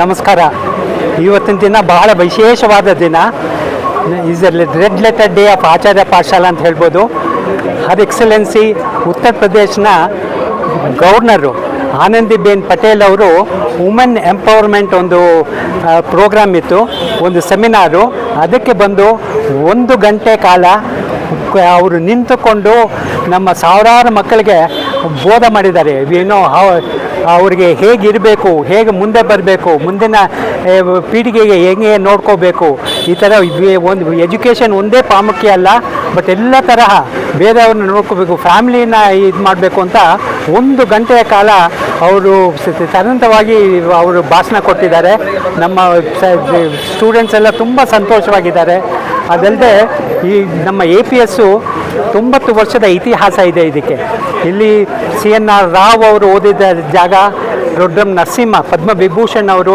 ನಮಸ್ಕಾರ. ಇವತ್ತಿನ ದಿನ ಬಹಳ ವಿಶೇಷವಾದ ದಿನ. Is red letter day of Acharya Pathashala ಅಂತ ಹೇಳ್ಬೋದು. ಹರ್ ಎಕ್ಸಲೆನ್ಸಿ ಉತ್ತರ ಪ್ರದೇಶನ ಗವರ್ನರು ಆನಂದಿಬೇನ್ ಪಟೇಲ್ ಅವರು ವುಮೆನ್ ಎಂಪವರ್ಮೆಂಟ್ ಒಂದು ಪ್ರೋಗ್ರಾಮ್ ಇತ್ತು, ಒಂದು ಸೆಮಿನಾರು ಅದಕ್ಕೆ ಬಂದು ಒಂದು ಗಂಟೆ ಕಾಲ ಅವರು ನಿಂತುಕೊಂಡು ನಮ್ಮ ಸಾವಿರಾರು ಮಕ್ಕಳಿಗೆ ಬೋಧ ಮಾಡಿದ್ದಾರೆ. ಏನೋ ಅವರಿಗೆ ಹೇಗಿರಬೇಕು ಹೇಗೆ ಮುಂದೆ ಬರಬೇಕು, ಮುಂದಿನ ಪೀಳಿಗೆಗೆ ಹೇಗೆ ನೋಡ್ಕೋಬೇಕು, ಈ ಥರ ಒಂದು ಎಜುಕೇಷನ್ ಒಂದೇ ಪ್ರಾಮುಖ್ಯ ಅಲ್ಲ ಬಟ್ ಎಲ್ಲ ತರಹ ಬೇರೆಯವ್ರನ್ನ ನೋಡ್ಕೋಬೇಕು ಫ್ಯಾಮ್ಲಿನ ಇದು ಮಾಡಬೇಕು ಅಂತ ಒಂದು ಗಂಟೆಯ ಕಾಲ ಅವರು ಸತತವಾಗಿ ಅವರು ಭಾಷಣ ಕೊಟ್ಟಿದ್ದಾರೆ. ನಮ್ಮ ಸ್ಟೂಡೆಂಟ್ಸ್ ಎಲ್ಲ ತುಂಬ ಸಂತೋಷವಾಗಿದ್ದಾರೆ. ಅದಲ್ಲದೆ ಈ ನಮ್ಮ ಎ ಪಿ ಎಸ್ಸು ತೊಂಬತ್ತು ವರ್ಷದ ಇತಿಹಾಸ ಇದೆ ಇದಕ್ಕೆ. ಇಲ್ಲಿ ಸಿ ಎನ್ ಆರ್ ರಾವ್ ಅವರು ಓದಿದ ಜಾಗ ದೊಡ್ಡ ನರಸಿಂಹ, ಪದ್ಮವಿಭೂಷಣ್ ಅವರು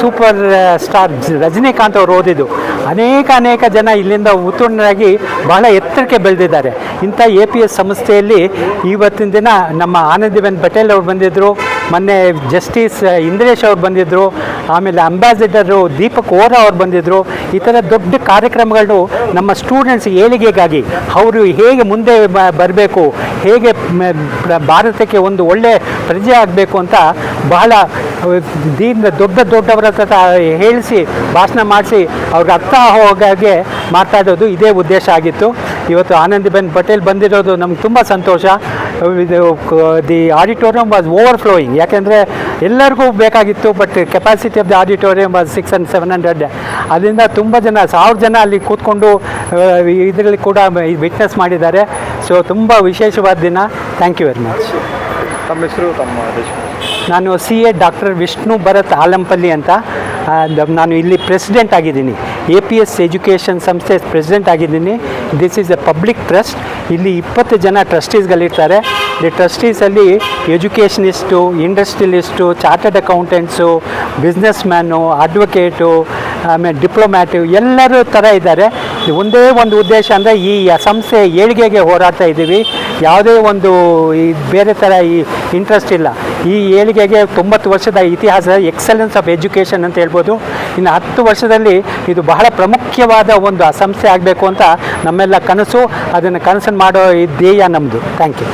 ಸೂಪರ್ ಸ್ಟಾರ್ ರಜನಿಕಾಂತ್ ಅವರು ಓದಿದ್ದು. ಅನೇಕ ಅನೇಕ ಜನ ಇಲ್ಲಿಂದ ಉತ್ತೀರ್ಣರಾಗಿ ಬಹಳ ಎತ್ತರಕ್ಕೆ ಬೆಳೆದಿದ್ದಾರೆ. ಇಂಥ ಎ ಪಿ ಎಸ್ ಸಂಸ್ಥೆಯಲ್ಲಿ ಇವತ್ತಿನ ದಿನ ನಮ್ಮ ಆನಂದಿಬೆನ್ ಪಟೇಲ್ ಅವರು ಬಂದಿದ್ದರು ಮೊನ್ನೆ ಜಸ್ಟಿಸ್ ಇಂದ್ರೇಶ್ ಅವ್ರು ಬಂದಿದ್ದರು ಆಮೇಲೆ ಅಂಬಾಸಿಡರು ದೀಪಕ್ ಓರಾ ಅವ್ರು ಬಂದಿದ್ದರು ಈ ಥರ ದೊಡ್ಡ ಕಾರ್ಯಕ್ರಮಗಳು ನಮ್ಮ ಸ್ಟೂಡೆಂಟ್ಸ್ ಏಳಿಗೆಗಾಗಿ, ಅವರು ಹೇಗೆ ಮುಂದೆ ಬರಬೇಕು ಹೇಗೆ ಭಾರತಕ್ಕೆ ಒಂದು ಒಳ್ಳೆ ಪ್ರಜೆ ಆಗಬೇಕು ಅಂತ ಬಹಳ ದೀನ ದೊಡ್ಡ ದೊಡ್ಡವರ ಹತ್ರ ಹೇಳಿಸಿ, ಭಾಷಣ ಮಾಡಿಸಿ, ಅವ್ರಿಗೆ ಅರ್ಥ ಹೋಗಾಗೆ ಮಾತಾಡೋದು ಇದೇ ಉದ್ದೇಶ ಆಗಿತ್ತು. ಇವತ್ತು ಆನಂದಿಬೆನ್ ಪಟೇಲ್ ಬಂದಿರೋದು ನಮ್ಗೆ ತುಂಬ ಸಂತೋಷ. The auditorium was overflowing ಯಾಕೆಂದರೆ ಎಲ್ಲರಿಗೂ ಬೇಕಾಗಿತ್ತು, but capacity of the auditorium was six and seven hundred. ಅದರಿಂದ ತುಂಬ ಜನ, ಸಾವಿರ ಜನ ಅಲ್ಲಿ ಕೂತ್ಕೊಂಡು ಇದರಲ್ಲಿ ಕೂಡ ವಿಟ್ನೆಸ್ ಮಾಡಿದ್ದಾರೆ. ಸೊ ತುಂಬ ವಿಶೇಷವಾದ ದಿನ. ಥ್ಯಾಂಕ್ ಯು ವೆರಿ ಮಚ್ ತಮ್ಮ ಹೆಸರು ತಮ್ಮ ನಾನು C A doctor Vishnu Bharat Alampalli ಅಂತ ನಾನು ಇಲ್ಲಿ ಪ್ರೆಸಿಡೆಂಟ್ ಆಗಿದ್ದೀನಿ. ಎ ಪಿ ಎಸ್ ಎಜುಕೇಷನ್ ಸಂಸ್ಥೆ ಪ್ರೆಸಿಡೆಂಟ್ ಆಗಿದ್ದೀನಿ. This is a public trust ಇಲ್ಲಿ ಇಪ್ಪತ್ತು ಜನ ಟ್ರಸ್ಟೀಸ್ಗಳಿರ್ತಾರೆ. ಈ ಟ್ರಸ್ಟೀಸಲ್ಲಿ educationist industrialist chartered accountants businessman advocate ಆಮೇಲೆ ಡಿಪ್ಲೊಮ್ಯಾಟು ಎಲ್ಲರೂ ಥರ ಇದ್ದಾರೆ. ಒಂದೇ ಒಂದು ಉದ್ದೇಶ ಅಂದರೆ ಈ ಸಂಸ್ಥೆ ಏಳಿಗೆಗೆ ಹೋರಾಡ್ತಾ ಇದ್ದೀವಿ. ಯಾವುದೇ ಒಂದು ಈ ಬೇರೆ ಥರ ಈ ಇಂಟ್ರೆಸ್ಟ್ ಇಲ್ಲ. ಈ ಏಳಿಗೆಗೆ ತೊಂಬತ್ತು ವರ್ಷದ ಇತಿಹಾಸ ಎಕ್ಸಲೆನ್ಸ್ ಆಫ್ ಎಜುಕೇಷನ್ ಅಂತ ಹೇಳ್ಬೋದು. ಇನ್ನು ಹತ್ತು ವರ್ಷದಲ್ಲಿ ಇದು ಬಹಳ ಪ್ರಮುಖವಾದ ಒಂದು ಸಂಸ್ಥೆ ಆಗಬೇಕು ಅಂತ ನಮ್ಮೆಲ್ಲ ಕನಸು. ಅದನ್ನು ಕನಸನ್ನು ಮಾಡೋ ಧ್ಯೇಯ ನಮ್ಮದು ಥ್ಯಾಂಕ್ ಯು